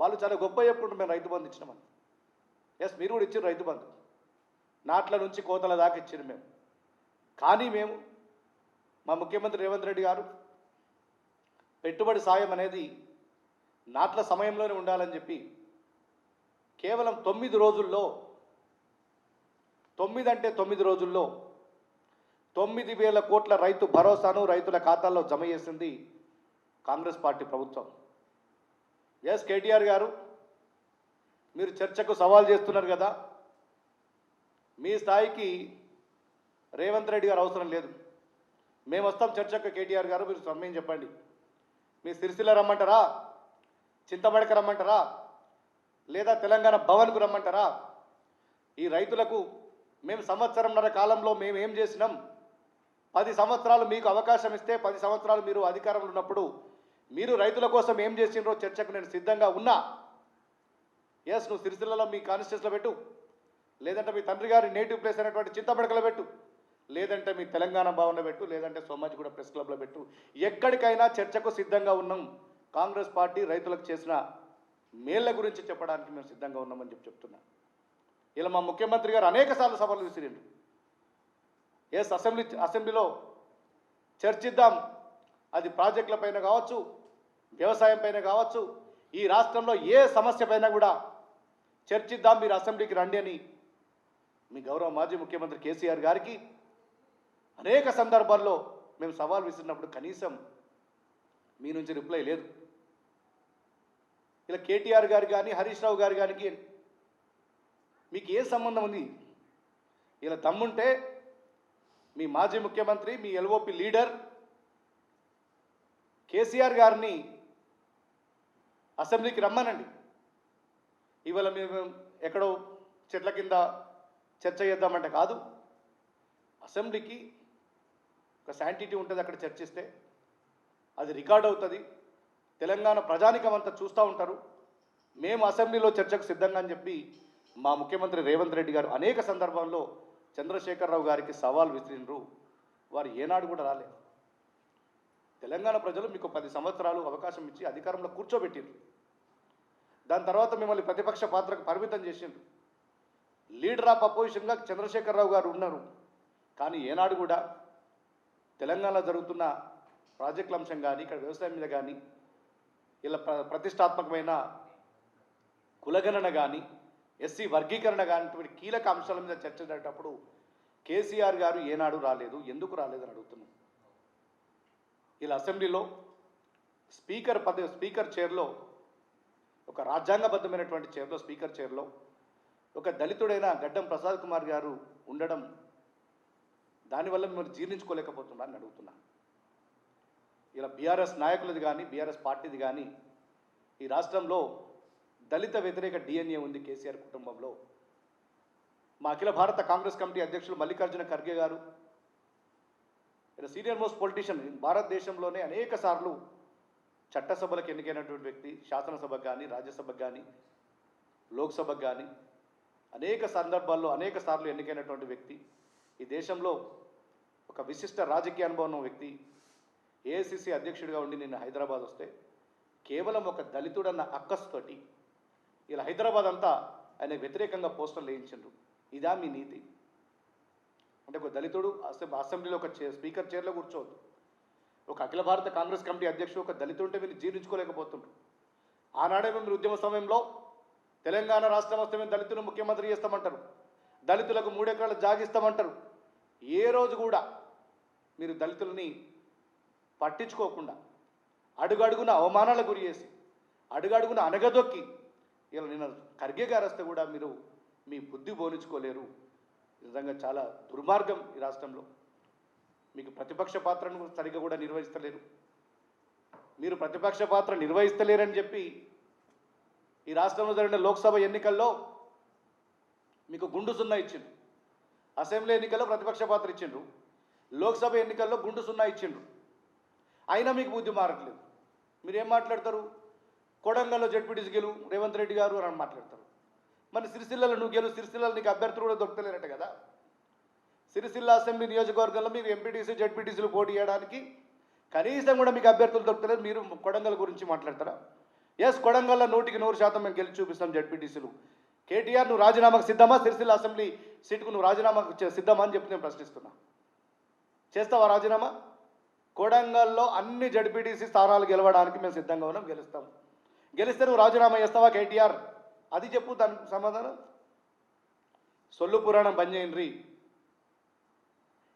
వాళ్ళు చాలా గొప్ప చెప్పుకుంటారు మేము రైతు బంధు ఇచ్చినామని. ఎస్ మీరు కూడా ఇచ్చారు రైతు బంధు. నాట్ల నుంచి కోతల దాకా ఇచ్చారు మేము. కానీ మేము మా ముఖ్యమంత్రి రేవంత్ రెడ్డి గారు పెట్టుబడి సాయం అనేది నాట్ల సమయంలోనే ఉండాలని చెప్పి కేవలం తొమ్మిది రోజుల్లో తొమ్మిది అంటే తొమ్మిది రోజుల్లో తొమ్మిది వేల కోట్ల రైతు భరోసాను రైతుల ఖాతాల్లో జమ చేసింది కాంగ్రెస్ పార్టీ ప్రభుత్వం. ఎస్ కేటీఆర్ గారు మీరు చర్చకు సవాల్ చేస్తున్నారు కదా మీ స్థాయికి రేవంత్ రెడ్డి గారు అవసరం లేదు. మేము వస్తాం చర్చకు కేటీఆర్ గారు మీరు సమయం చెప్పండి. మీ సిరిసిల్ల రమ్మంటారా? చింతమడక రమ్మంటారా? లేదా తెలంగాణ భవన్కు రమ్మంటారా? ఈ రైతులకు మేము సంవత్సరంన్నర కాలంలో మేము ఏం చేసినాం? పది సంవత్సరాలు మీకు అవకాశం ఇస్తే పది సంవత్సరాలు మీరు అధికారంలో ఉన్నప్పుడు మీరు రైతుల కోసం ఏం చేసినో చర్చకు నేను సిద్ధంగా ఉన్నా. ఎస్ నువ్వు సిరిసిల్లలో మీ కాన్స్టిట్యూన్స్లో పెట్టు. లేదంటే మీ తండ్రి గారి నేటివ్ ప్లేస్ అయినటువంటి చింతపడకలో పెట్టు. లేదంటే మీ తెలంగాణ భవన్లో పెట్టు. లేదంటే సోమాజిగూడ ప్రెస్ క్లబ్లో పెట్టు. ఎక్కడికైనా చర్చకు సిద్ధంగా ఉన్నాం. కాంగ్రెస్ పార్టీ రైతులకు చేసిన మేళ్ళ గురించి చెప్పడానికి మేము సిద్ధంగా ఉన్నామని చెప్పి చెప్తున్నా. ఇలా మా ముఖ్యమంత్రి గారు అనేక సార్లు సభలు విసిరిండు ఎస్ అసెంబ్లీ అసెంబ్లీలో చర్చిద్దాం. అది ప్రాజెక్టుల పైన కావచ్చు వ్యవసాయం పైన కావచ్చు ఈ రాష్ట్రంలో ఏ సమస్య పైన కూడా చర్చిద్దాం మీరు అసెంబ్లీకి రండి అని మీ గౌరవ మాజీ ముఖ్యమంత్రి కేసీఆర్ గారికి అనేక సందర్భాల్లో మేము సవాల్ విసిరినప్పుడు కనీసం మీ నుంచి రిప్లై లేదు. ఇలా కేటీఆర్ గారు కానీ హరీష్ రావు గారు గారికి మీకు ఏ సంబంధం ఉంది? ఇలా దమ్ముంటే మీ మాజీ ముఖ్యమంత్రి మీ ఎల్ఓపి లీడర్ కేసీఆర్ గారిని అసెంబ్లీకి రమ్మనండి. ఇవాళ మేము ఎక్కడో చెట్ల కింద చర్చ చేద్దామంటే కాదు అసెంబ్లీకి ఒక శాంటిటీ ఉంటుంది అక్కడ చర్చిస్తే. అది రికార్డ్ అవుతుంది. తెలంగాణ ప్రజానికం అంతా చూస్తూ ఉంటారు. మేము అసెంబ్లీలో చర్చకు సిద్ధంగా అని చెప్పి మా ముఖ్యమంత్రి రేవంత్ రెడ్డి గారు అనేక సందర్భాల్లో చంద్రశేఖరరావు గారికి సవాల్ విసిరినరు. వారు ఏనాడు కూడా రాలేదు. తెలంగాణ ప్రజలు మీకు పది సంవత్సరాలు అవకాశం ఇచ్చి అధికారంలో కూర్చోబెట్టిండ్రు దాని తర్వాత మిమ్మల్ని ప్రతిపక్ష పాత్రకు పరిమితం చేసిండ్రు. లీడర్ ఆఫ్ అపోజిషన్గా చంద్రశేఖరరావు గారు ఉన్నారు. కానీ ఏనాడు కూడా తెలంగాణలో జరుగుతున్న ప్రాజెక్టుల అంశం కానీ ఇక్కడ వ్యవసాయం మీద కానీ ఇలా ప్ర ప్రతిష్టాత్మకమైన కులగణన కానీ ఎస్సీ వర్గీకరణ కానీ కీలక అంశాల మీద చర్చ జరిగేటప్పుడు కేసీఆర్ గారు ఏనాడు రాలేదు. ఎందుకు రాలేదని అడుగుతున్నాం. ఇలా అసెంబ్లీలో స్పీకర్ పద స్పీకర్ చైర్లో ఒక రాజ్యాంగబద్ధమైనటువంటి చైర్లో స్పీకర్ చైర్లో ఒక దళితుడైన గడ్డం ప్రసాద్ కుమార్ గారు ఉండడం దానివల్ల మిమ్మల్ని జీర్ణించుకోలేకపోతున్నారని అడుగుతున్నా. ఇలా బీఆర్ఎస్ నాయకులది కానీ బీఆర్ఎస్ పార్టీది కానీ ఈ రాష్ట్రంలో దళిత వ్యతిరేక డిఎన్ఏ ఉంది కేసీఆర్ కుటుంబంలో. మా అఖిల భారత కాంగ్రెస్ కమిటీ అధ్యక్షులు మల్లికార్జున ఖర్గే గారు ఈయన సీనియర్ మోస్ట్ పొలిటీషియన్ భారతదేశంలోనే అనేక సార్లు చట్టసభలకు ఎన్నికైనటువంటి వ్యక్తి శాసనసభకు కానీ రాజ్యసభకు కానీ లోక్సభకు కానీ అనేక సందర్భాల్లో అనేక సార్లు ఎన్నికైనటువంటి వ్యక్తి. ఈ దేశంలో ఒక విశిష్ట రాజకీయ అనుభవం ఉన్న వ్యక్తి ఏఐసిసి అధ్యక్షుడిగా ఉండి నిన్న హైదరాబాద్ వస్తే కేవలం ఒక దళితుడన్న అక్కస్తోటి ఇలా హైదరాబాద్ అంతా ఆయన వ్యతిరేకంగా పోస్టర్లు వేయించిండ్రు. ఇదా మీ నీతి. అంటే ఒక దళితుడు అసెంబ్లీలో ఒక స్పీకర్ చైర్లో కూర్చోవద్దు. ఒక అఖిల భారత కాంగ్రెస్ కమిటీ అధ్యక్షుడు ఒక దళితుంటే వీళ్ళు జీర్ణించుకోలేకపోతుండ్రు. ఆనాడే మీరు ఉద్యమ సమయంలో తెలంగాణ రాష్ట్రం వస్తే మేము దళితులు ముఖ్యమంత్రి చేస్తామంటారు. దళితులకు మూడెకరాల జాగిస్తామంటారు ఏ రోజు కూడా మీరు దళితులని పట్టించుకోకుండా అడుగడుగున అవమానాలకు గురి చేసి అడుగడుగున అనగదొక్కి ఇలా నిన్న ఖర్గే గారు వస్తే కూడా మీరు మీ బుద్ధి బోనించుకోలేరు నిజంగా చాలా దుర్మార్గం ఈ రాష్ట్రంలో. మీకు ప్రతిపక్ష పాత్రను సరిగ్గా కూడా నిర్వహిస్తలేరు. మీరు ప్రతిపక్ష పాత్ర నిర్వహిస్తలేరని చెప్పి ఈ రాష్ట్రంలో జరిగిన లోక్సభ ఎన్నికల్లో మీకు గుండు సున్నా ఇచ్చిండ్రు. అసెంబ్లీ ఎన్నికల్లో ప్రతిపక్ష పాత్ర ఇచ్చిండ్రు. లోక్సభ ఎన్నికల్లో గుండు సున్నా ఇచ్చిండ్రు. అయినా మీకు బుద్ధి మారట్లేదు. మీరు ఏం మాట్లాడతారు? కొడంగల్లో జడ్పీటీసీ గెలు రేవంత్ రెడ్డి గారు అని మాట్లాడతారు. మరి సిరిసిల్లలో నువ్వు గెలు సిరిసిల్లలో నీకు అభ్యర్థులు కూడా దొరకలేరట కదా. సిరిసిల్ల అసెంబ్లీ నియోజకవర్గంలో మీరు ఎంపీటీసీ జడ్పీటీసీలు పోటీ చేయడానికి కనీసం కూడా మీకు అభ్యర్థులు దొరకలేదు మీరు కొడంగల్ గురించి మాట్లాడతారా? ఎస్ కొడంగల్లో నూటికి నూరు శాతం మేము గెలిచి చూపిస్తాం జడ్పీటీసీలు కేటీఆర్ నువ్వు రాజీనామాకు సిద్ధమా? సిరిసిల్ల అసెంబ్లీ సీటుకు నువ్వు రాజీనామాకు సిద్ధమా అని చెప్పి నేను ప్రశ్నిస్తున్నా. చేస్తావా రాజీనామా? కొడంగల్లో అన్ని జడ్పీటీసీ స్థానాలు గెలవడానికి మేము సిద్ధంగా ఉన్నాం గెలుస్తాం. గెలిస్తే నువ్వు రాజీనామా చేస్తావా కేటీఆర్? అది చెప్పు దానికి సమాధానం. సొల్లు పురాణం బంద్ చేయండి.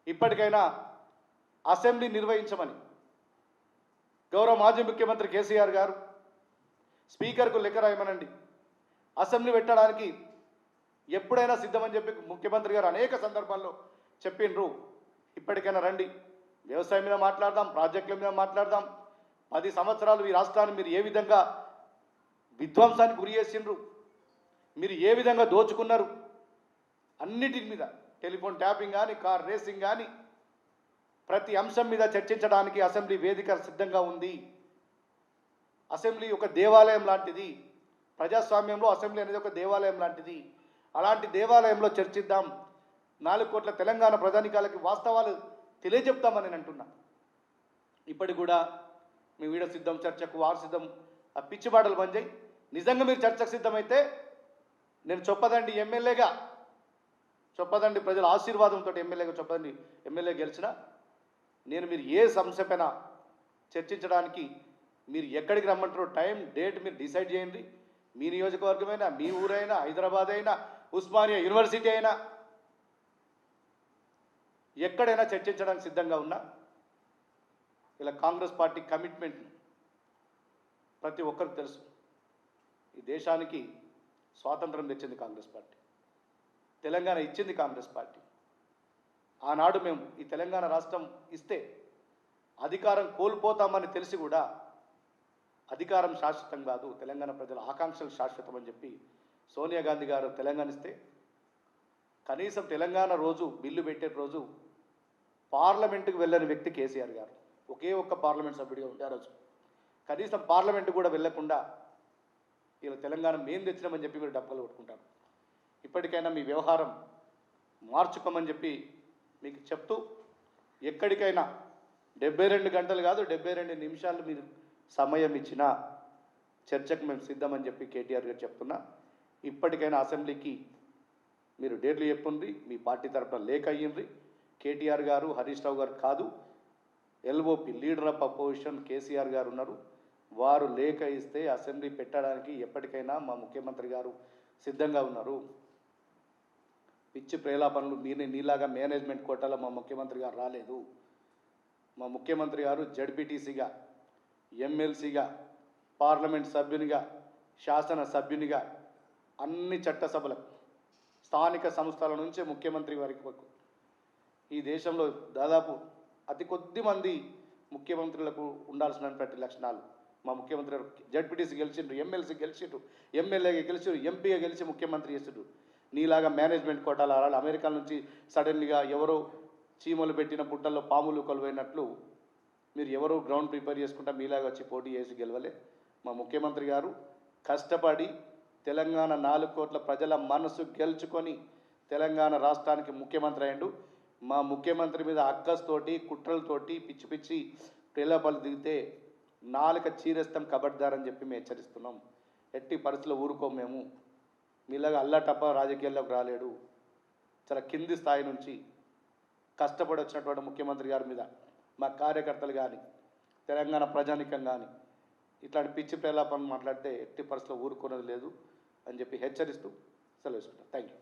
ఇప్పటికైనా అసెంబ్లీ నిర్వహించమని. గౌరవ మాజీ ముఖ్యమంత్రి కేసీఆర్ గారు స్పీకర్కు లెక్క రాయమనండి. అసెంబ్లీ పెట్టడానికి ఎప్పుడైనా సిద్ధమని చెప్పి ముఖ్యమంత్రి గారు అనేక సందర్భాల్లో చెప్పిండ్రు ఇప్పటికైనా రండి. వ్యవసాయం మీద మాట్లాడదాం ప్రాజెక్టుల మీద మాట్లాడదాం. పది సంవత్సరాలు ఈ రాష్ట్రాన్ని మీరు ఏ విధంగా విధ్వంసానికి గురి చేసిండ్రు? మీరు ఏ విధంగా దోచుకున్నారు? అన్నిటి మీద టెలిఫోన్ ట్యాపింగ్ కానీ కార్ రేసింగ్ కానీ ప్రతి అంశం మీద చర్చించడానికి అసెంబ్లీ వేదిక సిద్ధంగా ఉంది. అసెంబ్లీ ఒక దేవాలయం లాంటిది. ప్రజాస్వామ్యంలో అసెంబ్లీ అనేది ఒక దేవాలయం లాంటిది. అలాంటి దేవాలయంలో చర్చిద్దాం. నాలుగు కోట్ల తెలంగాణ ప్రజానికాలకి వాస్తవాలు తెలియజెప్తామని నేను అంటున్నా. ఇప్పటికి కూడా మీ వీడ సిద్ధం చర్చకు వారు సిద్ధం ఆ పిచ్చిబాటలు పనిచేయి చేయి నిజంగా మీరు చర్చకు సిద్ధమైతే నేను చొప్పదండి ఎమ్మెల్యేగా. చొప్పదండి ప్రజల ఆశీర్వాదంతో ఎమ్మెల్యేగా చొప్పదండి. ఎమ్మెల్యే గెలిచిన నేను మీరు ఏ సమస్యపైన చర్చించడానికి మీరు ఎక్కడికి రమ్మంటారో టైం డేట్ మీరు డిసైడ్ చేయండి. మీ నియోజకవర్గమైనా మీ ఊరైనా హైదరాబాద్ అయినా ఉస్మానియా యూనివర్సిటీ అయినా ఎక్కడైనా చర్చించడానికి సిద్ధంగా ఉన్నా ఇలా కాంగ్రెస్ పార్టీ కమిట్మెంట్ ప్రతి ఒక్కరికి తెలుసు. ఈ దేశానికి స్వాతంత్రం తెచ్చింది కాంగ్రెస్ పార్టీ. తెలంగాణ ఇచ్చింది కాంగ్రెస్ పార్టీ. ఆనాడు మేము ఈ తెలంగాణ రాష్ట్రం ఇస్తే అధికారం కోల్పోతామని తెలిసి కూడా అధికారం శాశ్వతం కాదు తెలంగాణ ప్రజల ఆకాంక్షలు శాశ్వతం అని చెప్పి సోనియా గాంధీ గారు తెలంగాణ ఇస్తే కనీసం తెలంగాణ రోజు బిల్లు పెట్టే రోజు పార్లమెంటుకు వెళ్ళని వ్యక్తి కేసీఆర్ గారు. ఒకే ఒక్క పార్లమెంట్ సభ్యుడిగా ఉండే ఆ రోజు. కనీసం పార్లమెంటు కూడా వెళ్ళకుండా ఇలా తెలంగాణ మేము తెచ్చినామని చెప్పి మీరు డబ్బులు కొట్టుకుంటారు. ఇప్పటికైనా మీ వ్యవహారం మార్చుకోమని చెప్పి మీకు చెప్తూ ఎక్కడికైనా డెబ్బై రెండు గంటలు కాదు డెబ్బై రెండు నిమిషాలు మీరు సమయం ఇచ్చిన చర్చకు మేము సిద్ధమని చెప్పి కేటీఆర్ గారు చెప్తున్నా. ఇప్పటికైనా అసెంబ్లీకి మీరు డేట్లు చెప్పుండ్రి మీ పార్టీ తరఫున లేఖ అయ్యిండ్రి. కేటీఆర్ గారు హరీష్ రావు గారు కాదు LOP leader of opposition KCR garu ఉన్నారు. వారు లేఖ ఇస్తే అసెంబ్లీ పెట్టడానికి ఎప్పటికైనా మా ముఖ్యమంత్రి గారు సిద్ధంగా ఉన్నారు. పిచ్చి ప్రేలాపనలు మీరే నీలాగా మేనేజ్మెంట్ కోటాలో మా ముఖ్యమంత్రి గారు రాలేదు. మా ముఖ్యమంత్రి గారు జడ్పీటీసీగా ఎమ్మెల్సీగా పార్లమెంట్ సభ్యునిగా శాసన సభ్యునిగా అన్ని చట్టసభలకు స్థానిక సంస్థల నుంచి ముఖ్యమంత్రి వరకు. ఈ దేశంలో దాదాపు అతి కొద్ది మంది ముఖ్యమంత్రులకు ఉండాల్సినటువంటి లక్షణాలు. మా ముఖ్యమంత్రి గారు జడ్పీటీసీ గెలిచిండ్రు ఎమ్మెల్సీ గెలిచిండ్రు ఎమ్మెల్యేగా గెలిచిండ్రు ఎంపీగా గెలిచి ముఖ్యమంత్రి చేసిండ్రు. నీలాగా మేనేజ్మెంట్ కోటాలు ఆడాలి అమెరికా నుంచి సడన్లీగా ఎవరో చీమలు పెట్టిన పుట్టల్లో పాములు కొలువైనట్లు మీరు ఎవరో గ్రౌండ్ ప్రిపేర్ చేసుకుంటా మీలాగా వచ్చి పోటీ చేసి గెలవలే. మా ముఖ్యమంత్రి గారు కష్టపడి తెలంగాణ నాలుగు కోట్ల ప్రజల మనసు గెలుచుకొని తెలంగాణ రాష్ట్రానికి ముఖ్యమంత్రి అయ్యిండు. మా ముఖ్యమంత్రి మీద అక్కస్తోటి కుట్రలతోటి పిచ్చి పిచ్చి ప్రేలాపాలు దిగితే నాలుక చీరేస్తాం కబడ్దారని చెప్పి మేము హెచ్చరిస్తున్నాం. ఎట్టి పరిస్థితులు ఊరుకోం మేము. మీలాగా అల్లటప్ప రాజకీయాల్లోకి రాలేడు. చాలా కింది స్థాయి నుంచి కష్టపడి వచ్చినటువంటి ముఖ్యమంత్రి గారి మీద మా కార్యకర్తలు కానీ తెలంగాణ ప్రజానికం కానీ ఇట్లాంటి పిచ్చి ప్రేలాపన మాట్లాడితే ఎట్టి పరిస్థితుల్లో ఊరుకునేది లేదు అని చెప్పి హెచ్చరిస్తూ సెలవు థ్యాంక్ యూ